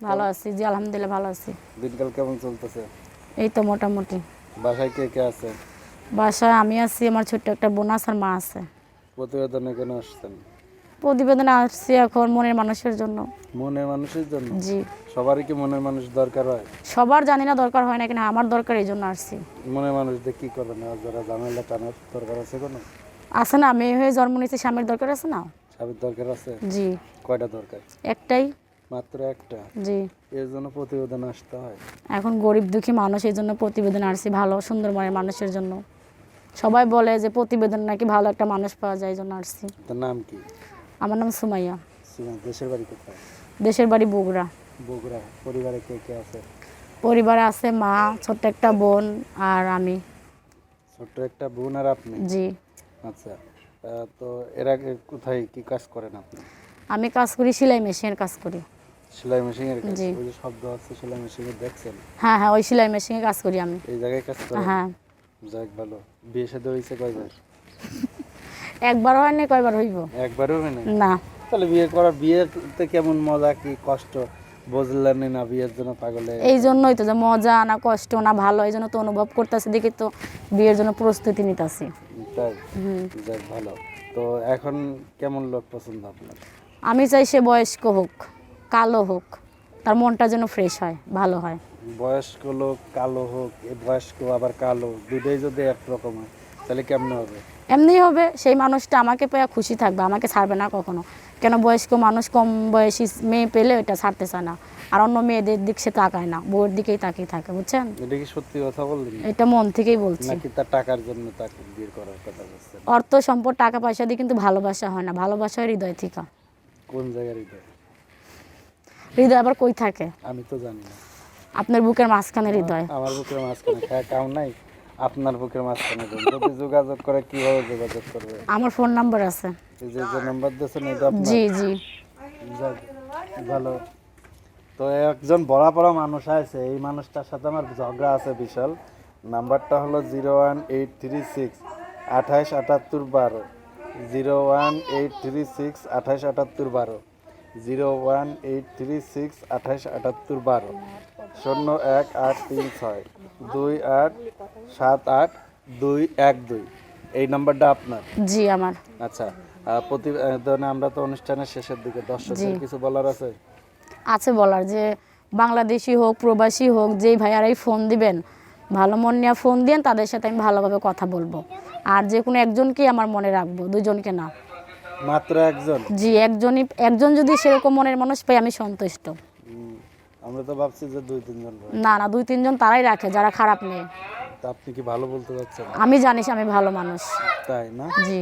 ভালো আছি জি আলহামদুলিল্লাহ ভালো আছি। দিনকাল কেমন চলতেছে? এই তো মোটামুটি। বাসায় কে কে আছে? বাসায় আমি আছি আমার ছোট্ট একটা বোন আছে আর মা আছে। প্রতিবেদনে কেন আসছেন? প্রতিবেদনে আসছি এখন মনের মানুষের জন্য। মনের মানুষের জন্য? জি। সবারই কি মনের মানুষ দরকার হয়? সবার জানি না দরকার হয় না কিনা আমার দরকার এই জন্য আসছি। মনের মানুষদের কি করবেন আর যারা ঝামেলা টানার দরকার আছে কোনো? আছে না মেয়ে হয়ে জন্ম নিয়েছে স্বামীর দরকার আছে না? স্বামীর দরকার আছে? জি। কয়টা দরকার? একটাই। মাত্র একটা। জি। এর জন্য প্রতিবেদন আসতে হয়। এখন গরিব দুঃখী মানুষ এই জন্য প্রতিবেদন আসছি ভালো সুন্দর মনের মানুষের জন্য। সবাই বলে যে প্রতিবেদন নাকি ভালো একটা মানুষ পাওয়া যায় এই জন্য আসছি তার নাম কি? আমার নাম সুমাইয়া। দেশের বাড়ি কোথায়? দেশের বাড়ি বগুড়া। বগুড়া পরিবারে কে কে আছে? পরিবারে আছে মা ছোট্ট একটা বোন আর আমি। ছোট্ট একটা বোন আর আপনি? জি। আচ্ছা তো এর আগে কোথায় কি কাজ করেন আপনি? আমি কাজ করি সেলাই মেশিনের কাজ করি। সেলাই মেশিনের কাজ ওই শব্দ আছে সেলাই মেশিনে দেখছেন? হ্যাঁ হ্যাঁ ওই সেলাই মেশিনে কাজ করি আমি। এই জায়গায় কাজ করেন? হ্যাঁ। যাক ভালো। বিয়ে সাথে হয়েছে কয়বার? একবার হয় না কয়বার হইব? একবারও হয় না না। তাহলে বিয়ে করা বিয়েতে কেমন মজা কি কষ্ট? বুঝলেন না বিয়ের জন্য পাগলে? এই জন্যই তো যে মজা না কষ্ট না ভালো এই জন্য তো অনুভব করতেছি দেখি তো বিয়ের জন্য প্রস্তুতি নিতেছি। তাই? যাক ভালো। তো এখন কেমন লোক পছন্দ আপনার? আমি চাই সে বয়স্ক হোক। কালো হোক তার মনটা যেন ফ্রেশ হয় ভালো হয়। বয়স্ক লোক কালো হোক বয়স্ক আবার কালো দুটোই যদি একরকম হয় তাহলে কেমন হবে? এমনি হবে সেই মানুষটা আমাকে পেয়ে খুশি থাকবে আমাকে ছাড়বে না কখনো। কেন বয়স্ক মানুষ কম বয়সী মেয়ে পেলে ওটা ছাড়তে চায় না। আর অন্য মেয়েদের দিক সে তাকায় না বউয়ের দিকেই তাকিয়ে থাকে বুঝছেন? এটা কি সত্যি কথা বললেন? এটা মন থেকেই বলছি। নাকি তার টাকার জন্য তাকে বিয়ে করার কথা বলছেন? অর্থ সম্পদ টাকা পয়সা দিয়ে কিন্তু ভালোবাসা হয় না ভালোবাসা হৃদয় থেকে। কোন জায়গার এটা হৃদয় আবার কই থাকে? আমি তো জানি না। আপনার বুকের মাঝখানে হৃদয়। আমার বুকের মাঝখানে কাউ নাই আপনার বুকের মাঝখানে যদি যোগাযোগ করে কীভাবে যোগাযোগ করবে? আমার ফোন নাম্বার আছে। এই যে যে নাম্বার দিয়েছেন এটা আপনার? জি জি। ভালো। তো একজন বড়া পড়া মানুষ আছে এই মানুষটার সাথে আমার ঝগড়া আছে বিশাল। নাম্বারটা হলো zero one eight three six আঠাইশ আটাত্তর বারো। Zero one eight three six আঠাইশ আটাত্তর বারো। Zero one eight three six আঠাশ আটাত্তর বারো। শূন্য এক আট তিন ছয়। দুই আট সাত আট দুই এক দুই। এই নাম্বারটা আপনার? জি আমার। আচ্ছা প্রতিবেদনে আমরা তো অনুষ্ঠানের শেষের দিকে দর্শকদের। কিছু বলার আছে? আছে বলার যে বাংলাদেশি হোক প্রবাসী হোক যেই ভাইয়ারাই ফোন দিবেন ভালো মন নিয়ে ফোন দিন তাদের সাথে আমি ভালোভাবে কথা বলব। আর যে কোনো একজনকেই আমার মনে রাখব দুজনকে না। মাত্র একজন? জি একজনই একজন যদি সেরকম মনের মানুষ পাই আমি সন্তুষ্ট। আমরা তো ভাবছি যে দুই তিনজন। না না দুই তিনজন তারাই রাখে যারা খারাপ নেই। আপনি কি ভালো বলতে চাচ্ছেন? আমি জানিস আমি ভালো মানুষ। তাই না? জি।